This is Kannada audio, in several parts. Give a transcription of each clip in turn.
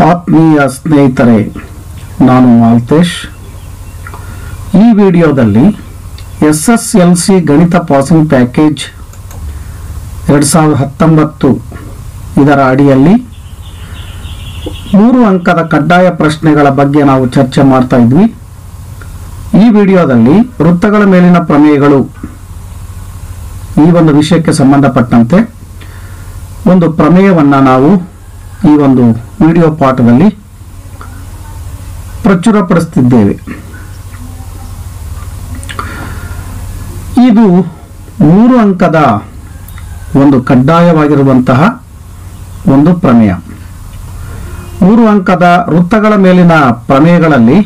ಆತ್ಮೀಯ ಸ್ನೇಹಿತರೆ, ನಾನು ಮಾಲ್ತೇಶ್. ಈ ವಿಡಿಯೋದಲ್ಲಿ ಎಸ್ ಎಸ್ ಎಲ್ ಸಿ ಗಣಿತ ಪಾಸಿಂಗ್ ಪ್ಯಾಕೇಜ್ ಎರಡು ಸಾವಿರದ ಹತ್ತೊಂಬತ್ತು ಇದರ ಅಡಿಯಲ್ಲಿ ಮೂರು ಅಂಕದ ಕಡ್ಡಾಯ ಪ್ರಶ್ನೆಗಳ ಬಗ್ಗೆ ನಾವು ಚರ್ಚೆ ಮಾಡ್ತಾ ಇದ್ವಿ. ಈ ವಿಡಿಯೋದಲ್ಲಿ ವೃತ್ತಗಳ ಮೇಲಿನ ಪ್ರಮೇಯಗಳು ಈ ಒಂದು ವಿಷಯಕ್ಕೆ ಸಂಬಂಧಪಟ್ಟಂತೆ ಒಂದು ಪ್ರಮೇಯವನ್ನು ನಾವು ಈ ಒಂದು ವಿಡಿಯೋ ಪಾಠದಲ್ಲಿ ಪ್ರಚುರಪಡಿಸ್ತಿದ್ದೇವೆ. ಇದು ಮೂರು ಅಂಕದ ಒಂದು ಕಡ್ಡಾಯವಾಗಿರುವಂತಹ ಒಂದು ಪ್ರಮೇಯ. ಮೂರು ಅಂಕದ ವೃತ್ತಗಳ ಮೇಲಿನ ಪ್ರಮೇಯಗಳಲ್ಲಿ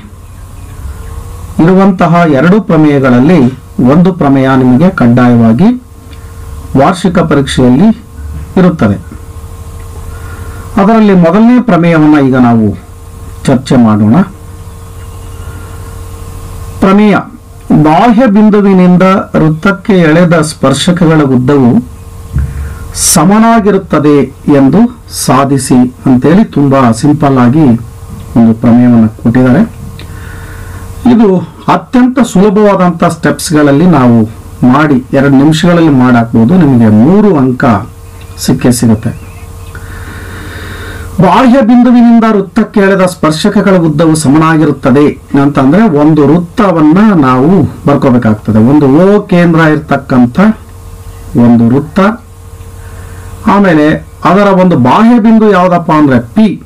ಇರುವಂತಹ ಎರಡು ಪ್ರಮೇಯಗಳಲ್ಲಿ ಒಂದು ಪ್ರಮೇಯ ನಿಮಗೆ ಕಡ್ಡಾಯವಾಗಿ ವಾರ್ಷಿಕ ಪರೀಕ್ಷೆಯಲ್ಲಿ ಇರುತ್ತದೆ. ಅದರಲ್ಲಿ ಮೊದಲನೇ ಪ್ರಮೇಯವನ್ನು ಈಗ ನಾವು ಚರ್ಚೆ ಮಾಡೋಣ. ಪ್ರಮೇಯ, ಬಾಹ್ಯ ಬಿಂದುವಿನಿಂದ ವೃತ್ತಕ್ಕೆ ಎಳೆದ ಸ್ಪರ್ಶಕಗಳ ಉದ್ದವು ಸಮನಾಗಿರುತ್ತದೆ ಎಂದು ಸಾಧಿಸಿ ಅಂತೇಳಿ ತುಂಬಾ ಸಿಂಪಲ್ ಆಗಿ ಒಂದು ಪ್ರಮೇಯವನ್ನು ಕೊಟ್ಟಿದ್ದಾರೆ. ಇದು ಅತ್ಯಂತ ಸುಲಭವಾದಂಥ ಸ್ಟೆಪ್ಸ್ಗಳಲ್ಲಿ ನಾವು ಮಾಡಿ ಎರಡು ನಿಮಿಷಗಳಲ್ಲಿ ಮಾಡಾಕ್ಬೋದು. ನಿಮಗೆ ಮೂರು ಅಂಕ ಸಿಕ್ಕೇ ಸಿಗುತ್ತೆ. ಬಾಹ್ಯ ಬಿಂದುವಿನಿಂದ ವೃತ್ತಕ್ಕೆ ಎಳೆದ ಸ್ಪರ್ಶಕಗಳ ಉದ್ದವು ಸಮನಾಗಿರುತ್ತದೆ. ಅಂತಂದ್ರೆ ಒಂದು ವೃತ್ತವನ್ನ ನಾವು ಬರ್ಕೋಬೇಕಾಗ್ತದೆ. ಒಂದು ಓ ಕೇಂದ್ರ ಇರ್ತಕ್ಕಂಥ ಒಂದು ವೃತ್ತ. ಆಮೇಲೆ ಅದರ ಒಂದು ಬಾಹ್ಯ ಬಿಂದು ಯಾವುದಪ್ಪ ಅಂದ್ರೆ ಪಿ.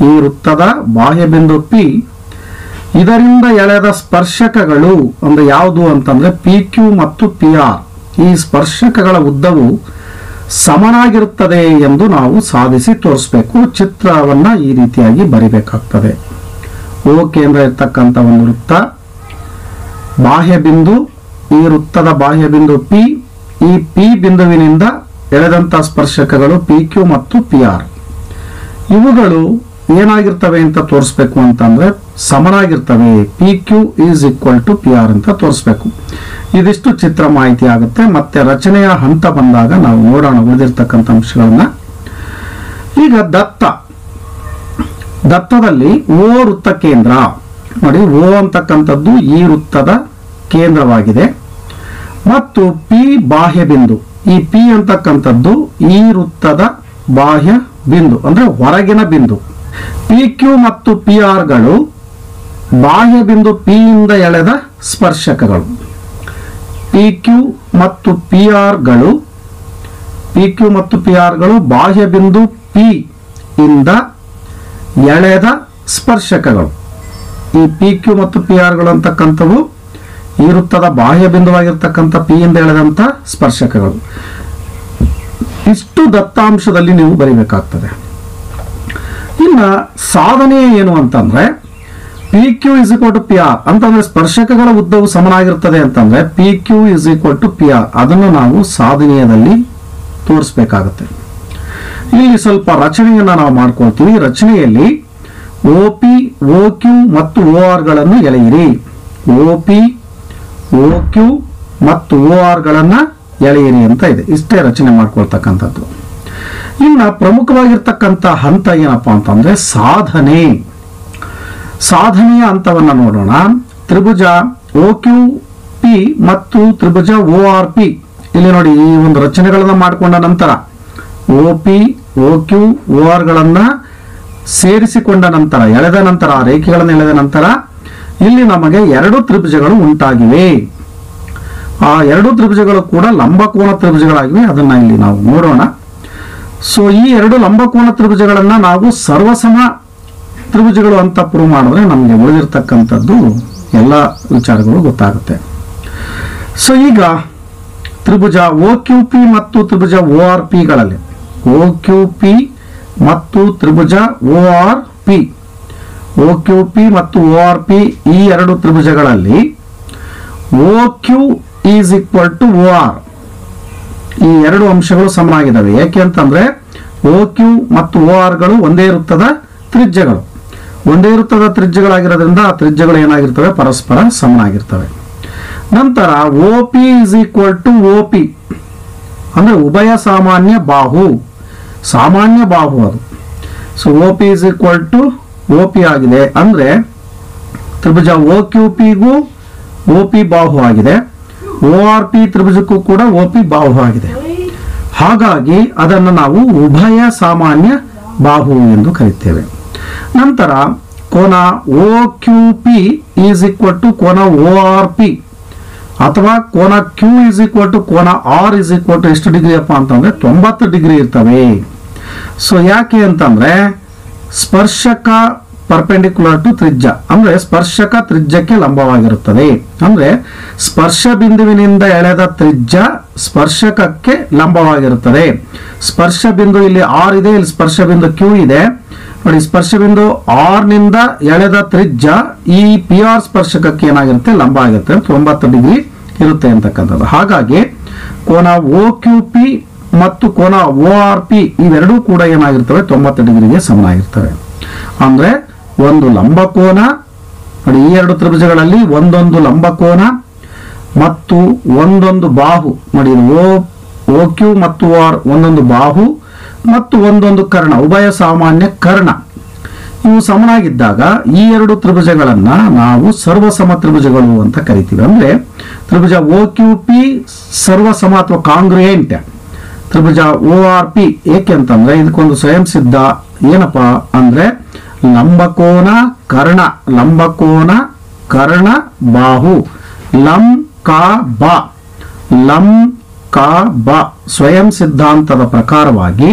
ಈ ವೃತ್ತದ ಬಾಹ್ಯ ಬಿಂದು ಪಿ. ಇದರಿಂದ ಎಳೆದ ಸ್ಪರ್ಶಕಗಳು ಅಂದ್ರೆ ಯಾವುದು ಅಂತಂದ್ರೆ ಪಿ ಕ್ಯೂ ಮತ್ತು ಪಿ ಆರ್. ಈ ಸ್ಪರ್ಶಕಗಳ ಉದ್ದವು ಸಮನಾಗಿರುತ್ತದೆ ಎಂದು ನಾವು ಸಾಧಿಸಿ ತೋರಿಸ್ಬೇಕು. ಚಿತ್ರವನ್ನು ಈ ರೀತಿಯಾಗಿ ಬರಿಬೇಕಾಗ್ತದೆ. ಓ ಕೇಂದ್ರ ಇರ್ತಕ್ಕಂಥ ಒಂದು ವೃತ್ತ. ಬಾಹ್ಯ ಬಿಂದು, ಈ ವೃತ್ತದ ಬಾಹ್ಯ ಬಿಂದು ಪಿ ಈ ಪಿ ಬಿಂದುವಿನಿಂದ ಎಳೆದಂಥ ಸ್ಪರ್ಶಕಗಳು ಪಿ ಕ್ಯೂ ಮತ್ತು ಪಿ ಆರ್ ಇವುಗಳು ಏನಾಗಿರ್ತವೆ ಅಂತ ತೋರಿಸ್ಬೇಕು ಅಂತಂದ್ರೆ ಸಮನಾಗಿರ್ತವೆ. P Q is equal to P R ಅಂತ ತೋರಿಸ್ಬೇಕು. ಇದಿಷ್ಟು ಚಿತ್ರ ಮಾಹಿತಿ ಆಗುತ್ತೆ. ಮತ್ತೆ ರಚನೆಯ ಹಂತ ಬಂದಾಗ ನಾವು ನೋಡೋಣ ಉಳಿದಿರ್ತಕ್ಕಂಥ ಅಂಶಗಳನ್ನ. ಈಗ ದತ್ತ. ದತ್ತದಲ್ಲಿ ಓ ವೃತ್ತ ಕೇಂದ್ರ. ನೋಡಿ, ಓ ಅಂತಕ್ಕಂಥದ್ದು ಈ ವೃತ್ತದ ಕೇಂದ್ರವಾಗಿದೆ. ಮತ್ತು ಪಿ ಬಾಹ್ಯ ಬಿಂದು. ಈ ಪಿ ಅಂತಕ್ಕಂಥದ್ದು ಈ ವೃತ್ತದ ಬಾಹ್ಯ ಬಿಂದು. ಅಂದ್ರೆ ಹೊರಗಿನ ಬಿಂದು. ಪಿ ಕ್ಯೂ ಮತ್ತು ಪಿ ಆರ್ಗಳು ಬಾಹ್ಯ ಬಿಂದು ಪಿ ಇಂದ ಎಳೆದ ಸ್ಪರ್ಶಕಗಳು. ಪಿ ಕ್ಯೂ ಮತ್ತು ಪಿ ಆರ್ಗಳು ಪಿ ಕ್ಯೂ ಮತ್ತು ಪಿ ಆರ್ಗಳು ಬಾಹ್ಯ ಬಿಂದು ಪಿ ಇಂದ ಎಳೆದ ಸ್ಪರ್ಶಕಗಳು. ಈ ಪಿ ಕ್ಯೂ ಮತ್ತು ಪಿ ಆರ್ಗಳು ಅಂತಕ್ಕಂಥವು ಈ ವೃತ್ತದ ಬಾಹ್ಯ ಬಿಂದುವಾಗಿರ್ತಕ್ಕಂಥ ಪಿ ಇಂದ ಎಳೆದಂಥ ಸ್ಪರ್ಶಕಗಳು. ಇಷ್ಟು ದತ್ತಾಂಶದಲ್ಲಿ ನೀವು ಬರೀಬೇಕಾಗ್ತದೆ. ಇನ್ನ ಸಾಧನೆ ಏನು ಅಂತಂದ್ರೆ P Q is equal to P R ಅಂತಂದ್ರೆ ಸ್ಪರ್ಶಕಗಳ ಉದ್ದವು ಸಮನಾಗಿರ್ತದೆ ಅಂತಂದ್ರೆ P Q is equal to P R ಅದನ್ನು ನಾವು ಸಾಧನೀಯದಲ್ಲಿ ತೋರಿಸಬೇಕಾಗುತ್ತೆ. ಇಲ್ಲಿ ಸ್ವಲ್ಪ ರಚನೆಯನ್ನ ನಾವು ಮಾಡ್ಕೊಳ್ತೀವಿ. ರಚನೆಯಲ್ಲಿ ಓ ಪಿ ಓ ಕ್ಯೂ ಮತ್ತು ಓ ಆರ್ಗಳನ್ನು ಎಳೆಯಿರಿ. ಓ ಪಿ ಓ ಕ್ಯೂ ಮತ್ತು ಓ ಆರ್ಗಳನ್ನ ಎಳೆಯಿರಿ ಅಂತ ಇದೆ. ಇಷ್ಟೇ ರಚನೆ ಮಾಡ್ಕೊಳ್ತಕ್ಕಂಥದ್ದು. ಇನ್ನು ಪ್ರಮುಖವಾಗಿರ್ತಕ್ಕಂಥ ಹಂತ ಏನಪ್ಪಾ ಅಂತಂದ್ರೆ ಸಾಧನೆ. ಸಾಧನೆಯ ಹಂತವನ್ನು ನೋಡೋಣ. ತ್ರಿಭುಜ ಓ ಕ್ಯೂ ಪಿ ಮತ್ತು ತ್ರಿಭುಜ ಓ ಆರ್ ಪಿ ಇಲ್ಲಿ ನೋಡಿ ಈ ಒಂದು ರಚನೆಗಳನ್ನು ಮಾಡಿಕೊಂಡ ನಂತರ ಓ ಪಿ ಓ ಕ್ಯೂ ಓ ಆರ್ಗಳನ್ನು ಸೇರಿಸಿಕೊಂಡ ನಂತರ, ಎಳೆದ ನಂತರ, ಆ ರೇಖೆಗಳನ್ನು ಎಳೆದ ನಂತರ ಇಲ್ಲಿ ನಮಗೆ ಎರಡು ತ್ರಿಭುಜಗಳು ಉಂಟಾಗಿವೆ. ಆ ಎರಡು ತ್ರಿಭುಜಗಳು ಕೂಡ ಲಂಬಕೋನ ತ್ರಿಭುಜಗಳಾಗಿವೆ. ಅದನ್ನ ಇಲ್ಲಿ ನಾವು ನೋಡೋಣ. ಸೊ ಈ ಎರಡು ಲಂಬಕೋನ ತ್ರಿಭುಜಗಳನ್ನು ನಾವು ಸರ್ವಸಮ ತ್ರಿಭುಜಗಳು ಅಂತ ಪ್ರೂವ್ ಮಾಡಿದ್ರೆ ನಮಗೆ ಉಳಿದಿರ್ತಕ್ಕಂಥದ್ದು ಎಲ್ಲ ವಿಚಾರಗಳು ಗೊತ್ತಾಗುತ್ತೆ. ಸೊ ಈಗ ತ್ರಿಭುಜ ಓ ಕ್ಯೂ ಪಿ ಮತ್ತು ತ್ರಿಭುಜ ಓ ಆರ್ ಪಿಗಳಲ್ಲಿ ಓ ಕ್ಯೂ ಪಿ ಮತ್ತು ತ್ರಿಭುಜ O R P O Q P ಮತ್ತು ಓ ಆರ್ ಪಿ ಈ ಎರಡು ತ್ರಿಭುಜಗಳಲ್ಲಿ O Q is equal to O R ಈ ಎರಡು ಅಂಶಗಳು ಸಮನಾಗಿದ್ದಾವೆ ಯಾಕೆ ಅಂತಂದ್ರೆ ಓ ಕ್ಯೂ ಮತ್ತು ಓ ಆರ್ಗಳು ಒಂದೇ ಇರುತ್ತದ ತ್ರಿಜ್ಯಗಳು. ಒಂದೇ ವೃತ್ತದ ತ್ರಿಜ್ಯಗಳಾಗಿರೋದ್ರಿಂದ ಆ ತ್ರಿಜ್ಯಗಳು ಏನಾಗಿರ್ತವೆ? ಪರಸ್ಪರ ಸಮನಾಗಿರ್ತವೆ. ನಂತರ O P is equal to O P ಅಂದ್ರೆ ಉಭಯ ಸಾಮಾನ್ಯ ಬಾಹು. ಸಾಮಾನ್ಯ ಬಾಹು ಅದು. So O P is equal to O P ಆಗಿದೆ. ಅಂದ್ರೆ ತ್ರಿಭುಜ ಒ ಕ್ಯೂ ಪಿಗೂ ಓ ಪಿ ಬಾಹು ಆಗಿದೆ. ಓ ಆರ್ ಪಿ ತ್ರಿಭುಜಕ್ಕೂ ಕೂಡ ಒ ಪಿ ಬಾಹು ಆಗಿದೆ. ಹಾಗಾಗಿ ಅದನ್ನು ನಾವು ಉಭಯ ಸಾಮಾನ್ಯ ಬಾಹು ಎಂದು ಕರೀತೇವೆ. ನಂತರ ಕೋನ O Q P is equal to ಕೋನ ಓ ಆರ್ ಪಿ ಅಥವಾ ಕೋನ ಕ್ಯೂ ಇಸ್ ಈಕ್ವಲ್ ಟು ಕೋನ ಆರ್ ಇಸ್ ಈಕ್ವಲ್ ಟು ಎಷ್ಟು ಡಿಗ್ರಿ ಅಪ್ಪ ಅಂತಂದ್ರೆ ತೊಂಬತ್ತು ಡಿಗ್ರಿ ಇರ್ತವೆ. ಸೊ ಯಾಕೆ ಅಂತಂದ್ರೆ ಸ್ಪರ್ಶಕ ಪರ್ಪೆಂಡಿಕ್ಯುಲರ್ ಟು ತ್ರಿಜ್ಯ. ಅಂದ್ರೆ ಸ್ಪರ್ಶಕ ತ್ರಿಜ್ಯಕ್ಕೆ ಲಂಬವಾಗಿರುತ್ತದೆ. ಅಂದ್ರೆ ಸ್ಪರ್ಶ ಬಿಂದುವಿನಿಂದ ಎಳೆದ ತ್ರಿಜ್ಯ ಸ್ಪರ್ಶಕಕ್ಕೆ ಲಂಬವಾಗಿರುತ್ತದೆ. ಸ್ಪರ್ಶ ಬಿಂದು ಇಲ್ಲಿ ಆರ್ ಇದೆ, ಇಲ್ಲಿ ಸ್ಪರ್ಶ ಬಿಂದು ಕ್ಯೂ ಇದೆ. ನೋಡಿ ಆರ್ನಿಂದ ಎಳೆದ ತ್ರಿಜ್ಯ ಈ ಪಿ ಆರ್ ಸ್ಪರ್ಶಕಕ್ಕೆ ಏನಾಗಿರುತ್ತೆ? ಲಂಬ ಆಗಿರುತ್ತೆ. ತೊಂಬತ್ತು ಡಿಗ್ರಿ ಇರುತ್ತೆ ಅಂತಕ್ಕಂಥದ್ದು. ಹಾಗಾಗಿ ಕೋನ ಓ ಕ್ಯೂ ಪಿ ಮತ್ತು ಕೋನ ಓ ಆರ್ ಪಿ ಇವೆರಡೂ ಕೂಡ ಏನಾಗಿರ್ತವೆ? ತೊಂಬತ್ತು ಡಿಗ್ರಿಗೆ ಸಮನಾಗಿರ್ತವೆ ಅಂದ್ರೆ ಒಂದು ಲಂಬಕೋನ ನೋಡಿ, ಈ ಎರಡು ತ್ರಿಭುಜಗಳಲ್ಲಿ ಒಂದೊಂದು ಲಂಬಕೋನ ಮತ್ತು ಒಂದೊಂದು ಬಾಹು. ನೋಡಿ ಓ ಓ ಕ್ಯೂ ಮತ್ತು ಆರ್ ಒಂದೊಂದು ಬಾಹು ಮತ್ತು ಒಂದೊಂದು ಕರ್ಣ, ಉಭಯ ಸಾಮಾನ್ಯ ಕರ್ಣ. ಇವು ಸಮನಾಗಿದ್ದಾಗ ಈ ಎರಡು ತ್ರಿಭುಜಗಳನ್ನು ನಾವು ಸರ್ವಸಮ ತ್ರಿಭುಜಗಳು ಅಂತ ಕರಿತೀವಿ. ಅಂದ್ರೆ ತ್ರಿಭುಜ ಓ ಕ್ಯೂ ಪಿ ಸರ್ವಸಮ ಅಥವಾ ಕಾಂಗ್ರಿಯೆಂಟ್. ತ್ರಿಭುಜ ಓ ಆರ್ ಪಿ ಏಕೆ ಅಂತಂದ್ರೆ ಇದಕ್ಕೊಂದು ಸ್ವಯಂ ಸಿದ್ಧ ಏನಪ್ಪಾ ಅಂದ್ರೆ ಲಂಬಕೋನ ಕರ್ಣ ಲಂಬಕೋನ ಕರ್ಣ ಬಾಹು, ಲಂ ಕಾ ಬ. ಲಂ ಕಾ, ಬ, ಸ್ವಯಂ ಸಿದ್ಧಾಂತದ ಪ್ರಕಾರವಾಗಿ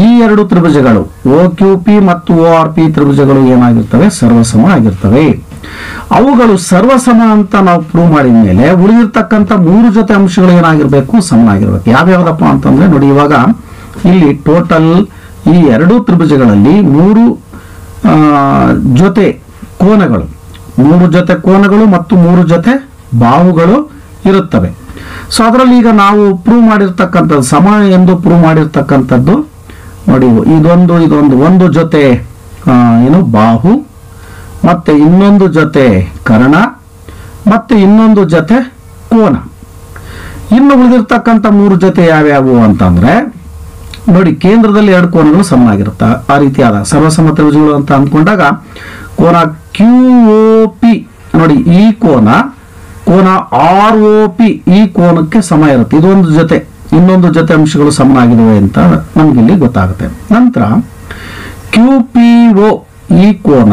ಈ ಎರಡು ತ್ರಿಭುಜಗಳು, ಒ, ಕ್ಯೂ, ಪಿ ಮತ್ತು ಓ ಆರ್, ಪಿ ತ್ರಿಭುಜಗಳು ಏನಾಗಿರ್ತವೆ? ಸರ್ವಸಮ ಆಗಿರ್ತವೆ. ಅವುಗಳು ಸರ್ವಸಮ ಅಂತ ನಾವು ಪ್ರೂವ್ ಮಾಡಿದ ಮೇಲೆ ಉಳಿದಿರ್ತಕ್ಕಂಥ ಮೂರು ಜೊತೆ ಅಂಶಗಳು ಏನಾಗಿರ್ಬೇಕು? ಸಮನಾಗಿರ್ಬೇಕು ಯಾವ್ಯಾವ್ದಪ್ಪ ಅಂತಂದ್ರೆ ನೋಡಿ, ಇವಾಗ ಇಲ್ಲಿ ಟೋಟಲ್ ಈ ಎರಡು ತ್ರಿಭುಜಗಳಲ್ಲಿ ಮೂರು ಜೊತೆ ಕೋನಗಳು. ಮೂರು ಜೊತೆ ಕೋನಗಳು ಮತ್ತು ಮೂರು ಜೊತೆ ಬಾಹುಗಳು ಇರುತ್ತವೆ. ಸೊ ಅದರಲ್ಲಿ ಈಗ ನಾವು ಪ್ರೂವ್ ಮಾಡಿರ್ತಕ್ಕಂಥದ್ದು ಸಮ ಎಂದು ಪ್ರೂವ್ ಮಾಡಿರ್ತಕ್ಕಂಥದ್ದು, ನೋಡಿ, ಇದೊಂದು ಇದೊಂದು, ಒಂದು ಜೊತೆ ಏನು, ಬಾಹು, ಮತ್ತೆ ಇನ್ನೊಂದು ಜೊತೆ ಕರ್ಣ, ಮತ್ತೆ ಇನ್ನೊಂದು ಜೊತೆ ಕೋನ. ಇನ್ನು ಉಳಿದಿರ್ತಕ್ಕಂಥ ಮೂರು ಜೊತೆ ಯಾವ್ಯಾವು ಅಂತಂದ್ರೆ, ನೋಡಿ, ಕೇಂದ್ರದಲ್ಲಿ ಎರಡು ಕೋನಗಳು ಸಮನಾಗಿರುತ್ತೆ, ಆ ರೀತಿಯಾದ ಸರ್ವಸಮ ತ್ರಿಭುಜಗಳು ಅಂತ ಅಂದ್ಕೊಂಡಾಗ, ಕೋನ ಕ್ಯೂ ಓ ಪಿ ನೋಡಿ, ಈ ಕೋನ ಕೋನ ಆರ್ ಒ ಪಿ ಈ ಕೋನಕ್ಕೆ ಸಮ ಇರುತ್ತೆ. ಇದೊಂದು ಜೊತೆ, ಇನ್ನೊಂದು ಜೊತೆ ಅಂಶಗಳು ಸಮನಾಗಿವೆ ಅಂತ ನಮಗಿಲ್ಲಿ ಗೊತ್ತಾಗುತ್ತೆ. ನಂತರ ಕ್ಯೂ ಪಿ ಒ ಈ ಕೋನ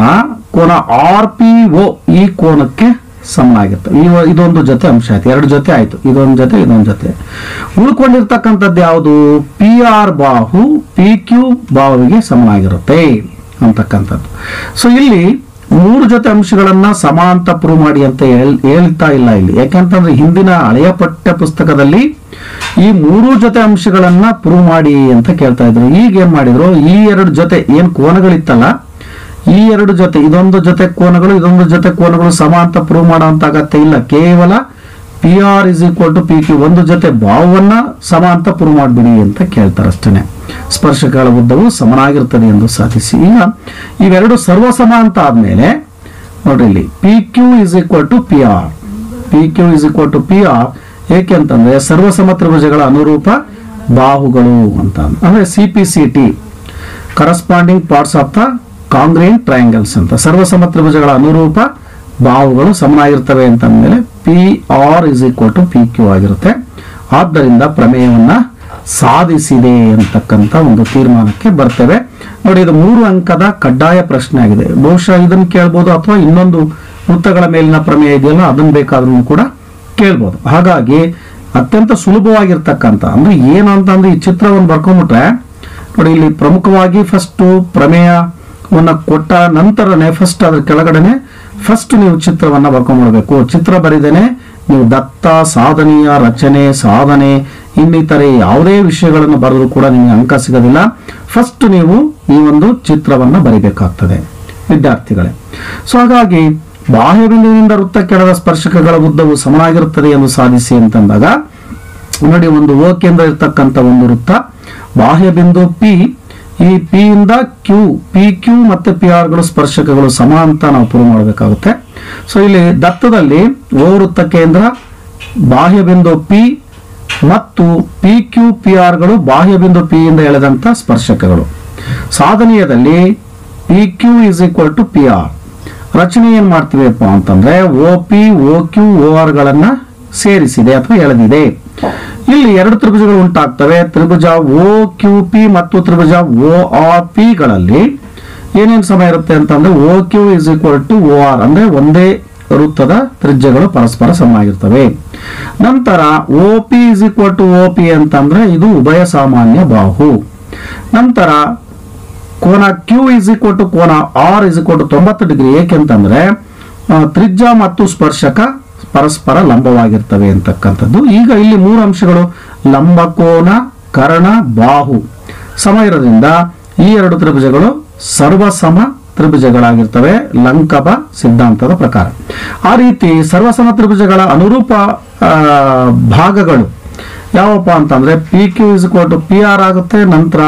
ಕೋನ ಆರ್ ಪಿ ಒ ಈ ಕೋನಕ್ಕೆ ಸಮನಾಗಿರುತ್ತೆ ಇವ ಇದೊಂದು ಜೊತೆ ಅಂಶ ಆಯ್ತು. ಎರಡು ಜೊತೆ ಆಯ್ತು. ಇದೊಂದು ಜೊತೆ ಇದೊಂದು ಜೊತೆ. ಉಳ್ಕೊಂಡಿರ್ತಕ್ಕಂಥದ್ದು ಯಾವುದು? ಪಿ ಆರ್ ಬಾಹು ಪಿ ಕ್ಯೂ ಬಾಹುವಿಗೆ ಸಮನಾಗಿರುತ್ತೆ ಅಂತಕ್ಕಂಥದ್ದು. ಸೊ ಇಲ್ಲಿ ಮೂರು ಜೊತೆ ಅಂಶಗಳನ್ನ ಸಮಾಂತ ಪ್ರೂವ್ ಮಾಡಿ ಅಂತ ಹೇಳ್- ಹೇಳ್ತಾ ಇಲ್ಲ ಇಲ್ಲಿ. ಯಾಕಂತಂದ್ರೆ ಹಿಂದಿನ ಹಳೆಯ ಪಠ್ಯ ಪುಸ್ತಕದಲ್ಲಿ ಈ ಮೂರು ಜೊತೆ ಅಂಶಗಳನ್ನ ಪ್ರೂವ್ ಮಾಡಿ ಅಂತ ಕೇಳ್ತಾ ಇದ್ರು. ಈಗ ಏನ್ ಮಾಡಿದ್ರು? ಈ ಎರಡು ಜೊತೆ ಏನ್ ಕೋನಗಳಿತ್ತಲ್ಲ? ಈ ಎರಡು ಜೊತೆ, ಇದೊಂದು ಜೊತೆ ಕೋನಗಳು, ಇದೊಂದು ಜೊತೆ ಕೋನಗಳು ಸಮಾಂತ ಪ್ರೂವ್ ಮಾಡುವಂತ ಅಗತ್ಯ ಇಲ್ಲ? ಕೇವಲ P R is equal to P Q ಒಂದು ಜೊತೆ ಭಾವವನ್ನ ಸಮ ಅಂತ ಪ್ರೂವ್ ಮಾಡಿಬಿಡಿ ಅಂತ ಕೇಳ್ತಾರೆ ಅಷ್ಟೇ ಸ್ಪರ್ಶಕಗಳ ಉದ್ದವು ಸಮನಾಗಿರ್ತದೆ ಎಂದು ಸಾಧಿಸಿ. ಈಗ ಇವೆರಡು ಸರ್ವಸಮ ಅಂತ ಆದ್ಮೇಲೆ ನೋಡ್ರಿ ಇಲ್ಲಿ P Q is equal to P R P Q is equal to P R ಏಕೆ ಅಂತಂದ್ರೆ ಸರ್ವಸಮ ತ್ರಿಭುಜಗಳ ಅನುರೂಪ ಬಾಹುಗಳು ಅಂತ ಅಂದ್ರೆ C P C T corresponding parts of the congruent triangles ಅಂತ. ಸರ್ವಸಮ ತ್ರಿಭುಜಗಳ ಅನುರೂಪ ಬಾಹುಗಳು ಸಮನಾಗಿರ್ತವೆ ಅಂತ ಅಂದಮೇಲೆ P R is equal to P Q ಆಗಿರುತ್ತೆ. ಆದ್ದರಿಂದ ಪ್ರಮೇಯವನ್ನ ಸಾಧಿಸಿದೆ ಅಂತಕ್ಕಂಥ ಒಂದು ತೀರ್ಮಾನಕ್ಕೆ ಬರ್ತೇವೆ. ನೋಡಿ, ಇದು ಮೂರು ಅಂಕದ ಕಡ್ಡಾಯ ಪ್ರಶ್ನೆ ಆಗಿದೆ. ಬಹುಶಃ ಇದನ್ನು ಕೇಳ್ಬೋದು ಅಥವಾ ಇನ್ನೊಂದು ವೃತ್ತಗಳ ಮೇಲಿನ ಪ್ರಮೇಯ ಇದೆಯಲ್ಲ, ಅದನ್ನು ಬೇಕಾದ್ರೂ ಕೂಡ ಕೇಳ್ಬೋದು. ಹಾಗಾಗಿ ಅತ್ಯಂತ ಸುಲಭವಾಗಿರ್ತಕ್ಕಂಥ, ಅಂದ್ರೆ ಏನು ಅಂತಂದ್ರೆ ಈ ಚಿತ್ರವನ್ನು ಬರ್ಕೊಂಡ್ಬಿಟ್ರೆ, ನೋಡಿ, ಇಲ್ಲಿ ಪ್ರಮುಖವಾಗಿ ಫಸ್ಟ್ ಪ್ರಮೇಯವನ್ನು ಕೊಟ್ಟ ನಂತರನೇ ಫಸ್ಟ್ ಅದ್ರ ಕೆಳಗಡೆನೆ ಫಸ್ಟ್ ನೀವು ಚಿತ್ರವನ್ನ ಬರ್ಕೊಂಡ್ಬಿಡ್ಬೇಕು ಚಿತ್ರ ಬರಿದೇನೆ ನೀವು ದತ್ತ, ಸಾಧನೆಯ ರಚನೆ, ಸಾಧನೆ, ಇನ್ನಿತರೆ ಯಾವುದೇ ವಿಷಯಗಳನ್ನು ಬರೆದರೂ ಕೂಡ ನಿಮಗೆ ಅಂಕ ಸಿಗೋದಿಲ್ಲ. ಫಸ್ಟ್ ನೀವು ಈ ಒಂದು ಚಿತ್ರವನ್ನ ಬರಿಬೇಕಾಗ್ತದೆ. ವಿದ್ಯಾರ್ಥಿಗಳೇ. ಸೊ ಹಾಗಾಗಿ ಬಾಹ್ಯ ಬಿಂದುವಿನಿಂದ ವೃತ್ತ ಕೆಳದ ಸ್ಪರ್ಶಕಗಳ ಉದ್ದವು ಸಮನಾಗಿರುತ್ತದೆ ಎಂದು ಸಾಧಿಸಿ ಅಂತಂದಾಗ, ನೋಡಿ ಒಂದು ಓ ಕೇಂದ್ರ ಇರತಕ್ಕಂಥ ಒಂದು ವೃತ್ತ. ಬಾಹ್ಯ ಬಿಂದು ಪಿ ಈ ಪಿ ಇಂದ ಕ್ಯೂ ಪಿ ಕ್ಯೂ ಮತ್ತೆ ಪಿ ಆರ್ಗಳು ಸ್ಪರ್ಶಕಗಳು ಸಮ ಅಂತ ನಾವು ಪ್ರೂವ್ ಮಾಡಬೇಕಾಗುತ್ತೆ. ಸೊ ಇಲ್ಲಿ ದತ್ತದಲ್ಲಿ ಓವೃತ್ತ ವೃತ್ತ ಕೇಂದ್ರ, ಬಾಹ್ಯ ಬಿಂದು ಪಿ ಮತ್ತು ಪಿ ಕ್ಯೂ ಪಿ ಆರ್ಗಳು ಬಾಹ್ಯ ಬಿಂದು ಪಿ ಇಂದ ಎಳೆದಂಥ ಸ್ಪರ್ಶಕಗಳು. ಸಾಧನೀಯದಲ್ಲಿ P Q is equal to P R ರಚನೆ ಏನು ಮಾಡ್ತೀವಪ್ಪ ಅಂತಂದ್ರೆ O P O Q O R ಗಳನ್ನ ಸೇರಿಸಿದೆ ಅಥವಾ ಎಳೆದಿದೆ. ಇಲ್ಲಿ ಎರಡು ತ್ರಿಭುಜಗಳು ಉಂಟಾಗ್ತವೆ. ತ್ರಿಭುಜ ಒ ಕ್ಯೂ ಪಿ ಮತ್ತು ತ್ರಿಭುಜ ಒ ಆರ್ ಪಿ ಗಳಲ್ಲಿ ಏನೇನು ಸಮ ಇರುತ್ತೆ ಅಂತಂದ್ರೆ O Q is equal to O R ಅಂದ್ರೆ ಒಂದೇ ವೃತ್ತದ ತ್ರಿಜ್ಯಗಳು ಪರಸ್ಪರ ಸಮ ಆಗಿರ್ತವೆ. ನಂತರ O P is equal to O P ಅಂತಂದ್ರೆ ಇದು ಉಭಯ ಸಾಮಾನ್ಯ ಬಾಹು. ನಂತರ ಕೋನ ಕ್ಯೂ ಇಸ್ ಈಕ್ವಲ್ ಟು ಕೋನ ಆರ್ ಇಸ್ ಈಕ್ವಲ್ ಟು ತೊಂಬತ್ತು ಡಿಗ್ರಿ ಏಕೆಂತಂದ್ರೆ ತ್ರಿಜ್ಯ ಮತ್ತು ಸ್ಪರ್ಶಕ ಪರಸ್ಪರ ಲಂಬವಾಗಿರ್ತವೆ ಅಂತಕ್ಕಂಥದ್ದು. ಈಗ ಇಲ್ಲಿ ಮೂರು ಅಂಶಗಳು. ಲಂಬಕೋನ ಕರಣ, ಬಾಹು. ಸಮ ಇರೋದ್ರಿಂದ ಈ ಎರಡು ತ್ರಿಭುಜಗಳು ಸರ್ವಸಮ ತ್ರಿಭುಜಗಳಾಗಿರ್ತವೆ. ಲಂಕಬ ಸಿದ್ಧಾಂತದ ಪ್ರಕಾರ. ಆ ರೀತಿ ಸರ್ವಸಮ ತ್ರಿಭುಜಗಳ ಅನುರೂಪ ಭಾಗಗಳು ಯಾವಪ್ಪ ಅಂತಂದ್ರೆ P Q is equal to P R ಆಗುತ್ತೆ, ನಂತರ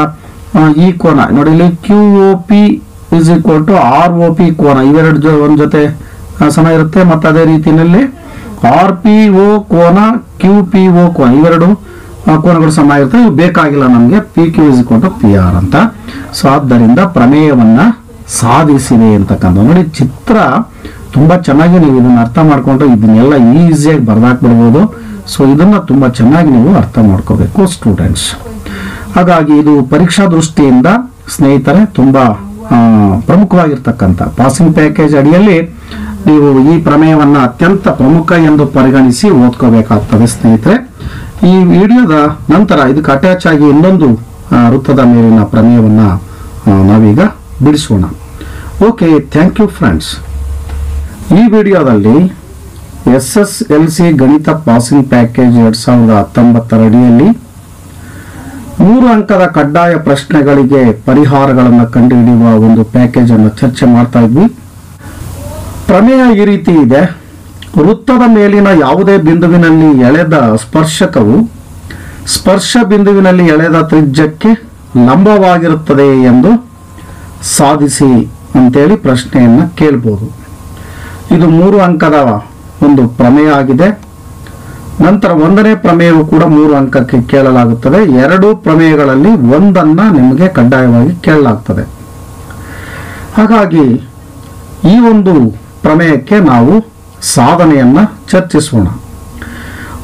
ಈ ಕೋನ. ನೋಡಿ ಇಲ್ಲಿ Q O P is equal to R O P ಕೋನ. ಇವೆರಡು ಒಂದ್ ಜೊತೆ ಸಮ ಇರುತ್ತೆ. ಮತ್ತು ಅದೇ ರೀತಿಯಲ್ಲಿ ಆರ್ ಪಿ ಒ ಕೋನ, ಕ್ಯೂ ಪಿ ಒ ಕೋನ, ಇವೆರಡು ಕೋನಗಳು ಸಮ ಇರ್ತವೆ ಇವು ಬೇಕಾಗಿಲ್ಲ ನಮಗೆ. P Q is to P R ಅಂತ. ಸೊ ಆದ್ದರಿಂದ ಪ್ರಮೇಯವನ್ನ ಸಾಧಿಸಿದೆ ಅಂತಕ್ಕಂಥ ನೋಡಿ, ಚಿತ್ರ ತುಂಬಾ ಚೆನ್ನಾಗಿ ನೀವು ಇದನ್ನ ಅರ್ಥ ಮಾಡ್ಕೊಂಡ್ರೆ ಇದನ್ನೆಲ್ಲ ಈಸಿಯಾಗಿ ಬರ್ದಾಕ್ಬಿಡ್ಬೋದು. ಸೊ ಇದನ್ನ ತುಂಬಾ ಚೆನ್ನಾಗಿ ನೀವು ಅರ್ಥ ಮಾಡ್ಕೋಬೇಕು ಸ್ಟೂಡೆಂಟ್ಸ್ ಹಾಗಾಗಿ ಇದು ಪರೀಕ್ಷಾ ದೃಷ್ಟಿಯಿಂದ ಸ್ನೇಹಿತರೆ ತುಂಬಾ ಪ್ರಮುಖವಾಗಿರ್ತಕ್ಕಂಥ ಪಾಸಿಂಗ್ ಪ್ಯಾಕೇಜ್ ಅಡಿಯಲ್ಲಿ ನೀವು ಈ ಪ್ರಮೇಯವನ್ನ ಅತ್ಯಂತ ಪ್ರಮುಖ ಎಂದು ಪರಿಗಣಿಸಿ ಓದ್ಕೋಬೇಕಾಗ್ತದೆ, ಸ್ನೇಹಿತರೆ. ಈ ವಿಡಿಯೋದ ನಂತರ ಇದಕ್ಕೆ ಅಟ್ಯಾಚ್ ಆಗಿ ಇನ್ನೊಂದು ವೃತ್ತದ ಮೇಲಿನ ಪ್ರಮೇಯವನ್ನ ನಾವೀಗ ಬಿಡಿಸೋಣ. Okay, thank you friends. ಈ ವಿಡಿಯೋದಲ್ಲಿ ಎಸ್ ಎಸ್ ಎಲ್ ಸಿ ಗಣಿತ ಪಾಸಿಂಗ್ ಪ್ಯಾಕೇಜ್ ಎರಡ್ ಸಾವಿರದ ಹತ್ತೊಂಬತ್ತರ ಅಡಿಯಲ್ಲಿ ಮೂರು ಅಂಕದ ಕಡ್ಡಾಯ ಪ್ರಶ್ನೆಗಳಿಗೆ ಪರಿಹಾರಗಳನ್ನು ಕಂಡುಹಿಡಿಯುವ ಒಂದು ಪ್ಯಾಕೇಜ್ ಅನ್ನು ಚರ್ಚೆ ಮಾಡ್ತಾ ಇದ್ವಿ. ಪ್ರಮೇಯ ಈ ರೀತಿ ಇದೆ. ವೃತ್ತದ ಮೇಲಿನ ಯಾವುದೇ ಬಿಂದುವಿನಲ್ಲಿ ಎಳೆದ ಸ್ಪರ್ಶಕವು ಸ್ಪರ್ಶ ಬಿಂದುವಿನಲ್ಲಿ ಎಳೆದ ತ್ರಿಜ್ಯಕ್ಕೆ ಲಂಬವಾಗಿರುತ್ತದೆ ಎಂದು ಸಾಧಿಸಿ ಅಂತೇಳಿ ಪ್ರಶ್ನೆಯನ್ನು ಕೇಳ್ಬೋದು. ಇದು ಮೂರು ಅಂಕದ ಒಂದು ಪ್ರಮೇಯ ಆಗಿದೆ. ನಂತರ ಒಂದನೇ ಪ್ರಮೇಯವು ಕೂಡ ಮೂರು ಅಂಕಕ್ಕೆ ಕೇಳಲಾಗುತ್ತದೆ. ಎರಡು ಪ್ರಮೇಯಗಳಲ್ಲಿ ಒಂದನ್ನ ನಿಮಗೆ ಕಡ್ಡಾಯವಾಗಿ ಕೇಳಲಾಗ್ತದೆ. ಹಾಗಾಗಿ ಈ ಒಂದು ಪ್ರಮೇಯಕ್ಕೆ ನಾವು ಸಾಧನೆಯನ್ನ ಚರ್ಚಿಸೋಣ.